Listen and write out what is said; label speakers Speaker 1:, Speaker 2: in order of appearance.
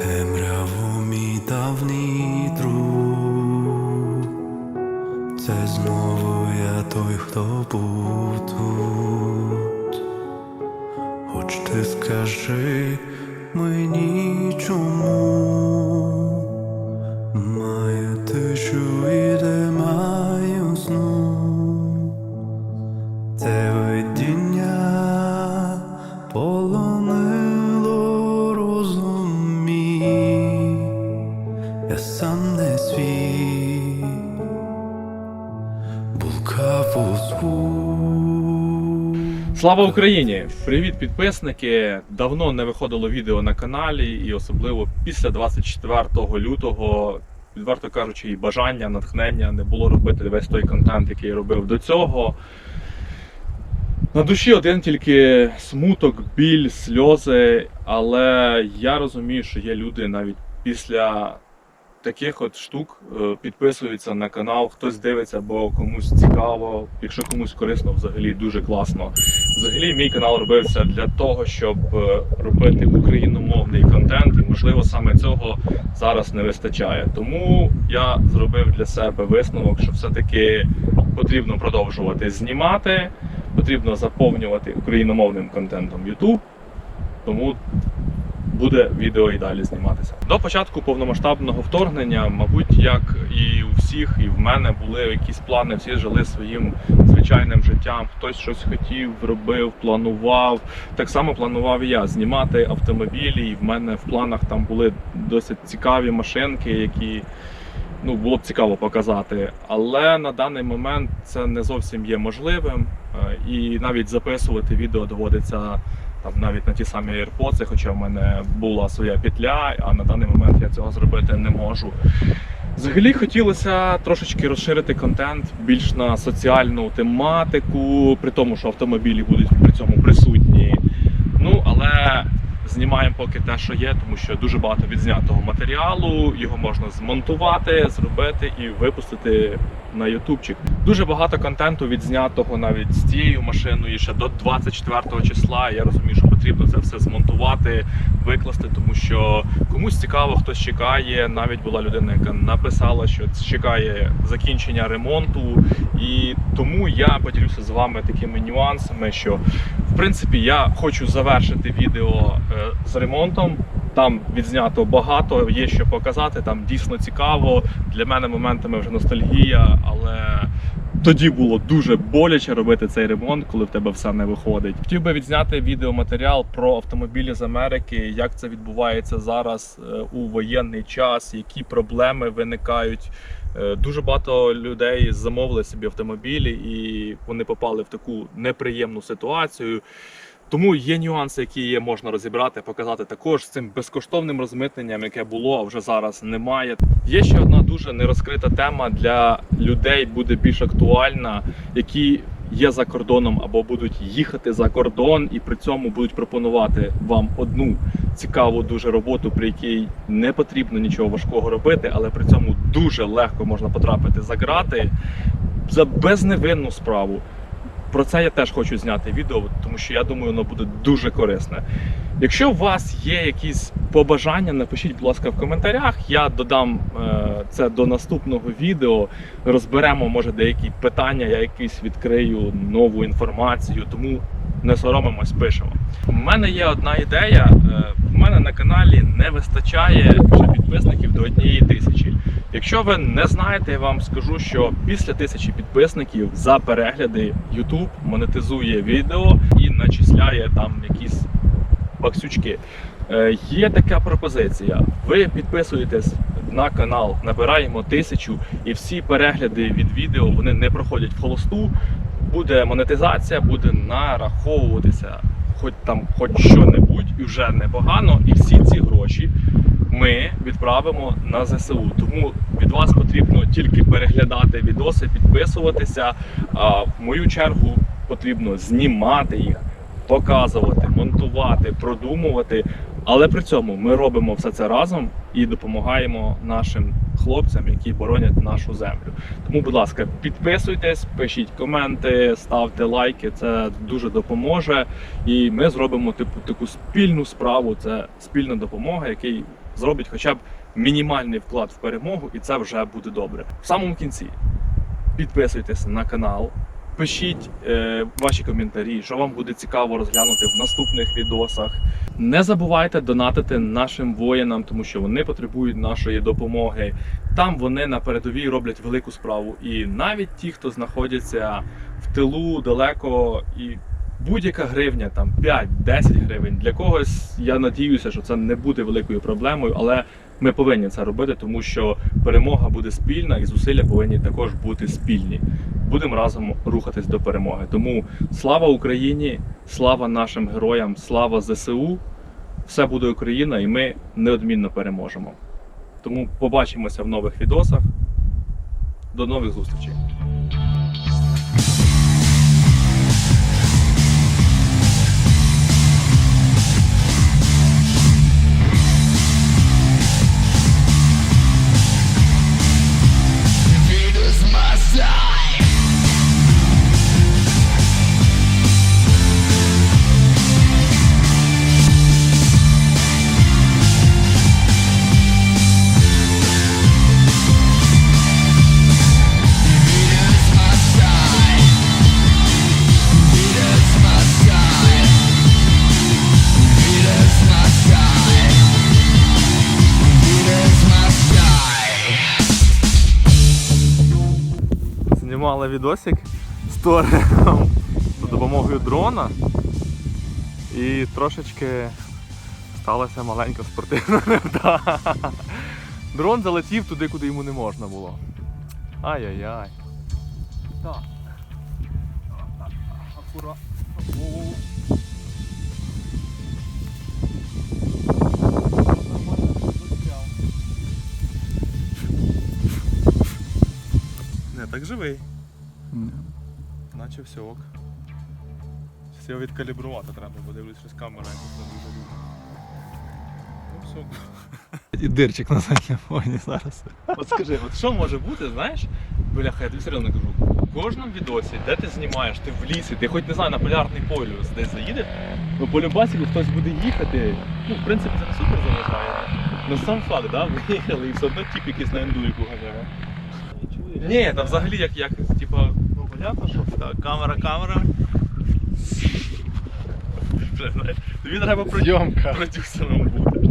Speaker 1: Темряву мій давній друг, це знову я той, хто був тут. Хоч ти скажи мені чому маю тишу і
Speaker 2: Слава Україні! Привіт, підписники! Давно не виходило відео на каналі, і особливо після 24 лютого, відверто кажучи, і бажання, натхнення не було робити весь той контент, який я робив до цього. На душі один тільки смуток, біль, сльози, але я розумію, що є люди навіть після таких от штук е, підписуються на канал, хтось дивиться, бо комусь цікаво, якщо комусь корисно, взагалі дуже класно. Взагалі, мій канал робився для того, щоб е, робити україномовний контент, і можливо саме цього зараз не вистачає. Тому я зробив для себе висновок, що все-таки потрібно продовжувати знімати, потрібно заповнювати україномовним контентом YouTube. Тому буде відео і далі зніматися. До початку повномасштабного вторгнення, мабуть, як і у всіх, і в мене були якісь плани, всі жили своїм звичайним життям. Хтось щось хотів, робив, планував. Так само планував я знімати автомобілі. І в мене в планах там були досить цікаві машинки, які ну, було б цікаво показати. Але на даний момент це не зовсім є можливим. Е, І навіть записувати відео доводиться там навіть на ті самі AirPods, хоча в мене була своя петля, а на даний момент я цього зробити не можу. Взагалі хотілося трошечки розширити контент більш на соціальну тематику, при тому, що автомобілі будуть при цьому присутні. Ну, але знімаємо поки те, що є, тому що дуже багато відзнятого матеріалу, його можна змонтувати, зробити і випустити на ютубчик. Дуже багато контенту відзнятого навіть з цією машиною ще до 24 числа. Я розумію, що потрібно це все змонтувати, викласти, тому що комусь цікаво, хтось чекає. Навіть була людина, яка написала, що чекає закінчення ремонту. І тому я поділюся з вами такими нюансами, що принципі я хочу завершити відео е, з ремонтом. Там відзнято багато, є що показати. Там дійсно цікаво. Для мене моментами вже ностальгія, але тоді було дуже боляче робити цей ремонт, коли в тебе все не виходить. Хотів би відзняти відеоматеріал про автомобілі з Америки, як це відбувається зараз е, у воєнний час, які проблеми виникають. Е, Дуже багато людей замовили собі автомобілі, і вони попали в таку неприємну ситуацію. Тому є нюанси, які є можна розібрати, показати також з цим безкоштовним розмитненням, яке було, а вже зараз немає. Є ще одна дуже нерозкрита тема для людей, буде більш актуальна, які є за кордоном або будуть їхати за кордон, і при цьому будуть пропонувати вам одну цікаву дуже роботу, при якій не потрібно нічого важкого робити, але при цьому дуже легко можна потрапити за грати за безневинну справу. Про це я теж хочу зняти відео, тому що я думаю, воно буде дуже корисне. Якщо у вас є якісь побажання, напишіть, будь ласка, в коментарях. Я додам е, це до наступного відео. Розберемо, може, деякі питання, я якийсь відкрию нову інформацію, тому не соромимось, пишемо. У мене є одна ідея. Е, У мене на каналі не вистачає вже підписників до однієї тисячі. Якщо ви не знаєте, я вам скажу, що після тисячі підписників за перегляди YouTube монетизує відео і начисляє там якісь баксючки. Е, Є така пропозиція. Ви підписуєтесь на канал, набираємо тисячу, і всі перегляди від відео вони не проходять в холосту. Буде монетизація, буде нараховуватися хоч там хоч що-небудь, і вже непогано. І всі ці гроші ми відправимо на ЗСУ. Тому від вас потрібно тільки переглядати відоси, підписуватися. А в мою чергу потрібно знімати їх, показувати, монтувати, продумувати. Але при цьому ми робимо все це разом і допомагаємо нашим хлопцям, які боронять нашу землю. Тому, будь ласка, підписуйтесь, пишіть коменти, ставте лайки. Це дуже допоможе. І ми зробимо типу таку спільну справу. Це спільна допомога, який зробить хоча б мінімальний вклад в перемогу, і це вже буде добре. В самому кінці підписуйтесь на канал. Пишіть е, ваші коментарі, що вам буде цікаво розглянути в наступних відосах. Не забувайте донатити нашим воїнам, тому що вони потребують нашої допомоги. Там вони на передовій роблять велику справу. І навіть ті, хто знаходяться в тилу далеко, і будь-яка гривня, там 5-10 гривень, для когось я надіюся, що це не буде великою проблемою, але ми повинні це робити, тому що перемога буде спільна і зусилля повинні також бути спільні. Будемо разом рухатись до перемоги. Тому слава Україні, слава нашим героям, слава ЗСУ. Все буде Україна, і ми неодмінно переможемо. Тому побачимося в нових відосах. До нових зустрічей. Знімали відосик з Торгом за допомогою дрона. І трошечки сталася маленька спортивна невдача. Дрон залетів туди, куди йому не можна було. Ай-яй-яй. Так. Акура. Не, так живий. Наче все ок. Його відкалібрувати треба, бо дивлюсь, щось камера якось не дуже любить. Ну все.
Speaker 3: І дирчик на задньому фоні зараз.
Speaker 2: От скажи, от що може бути, знаєш? Бляха, я тобі серйозно кажу. В кожному відосі, де ти знімаєш, ти в лісі, ти хоч не знаю, на полярний полюс десь заїдеш, ну по любасіку хтось буде їхати. Ну, в принципі, це не супер заважає. Ну сам факт, да, виїхали і все одно тип якийсь на ендурику ганяє. Ні, та взагалі як, як типа, понятно, що так, камера, камера. Тобі треба продюсером бути.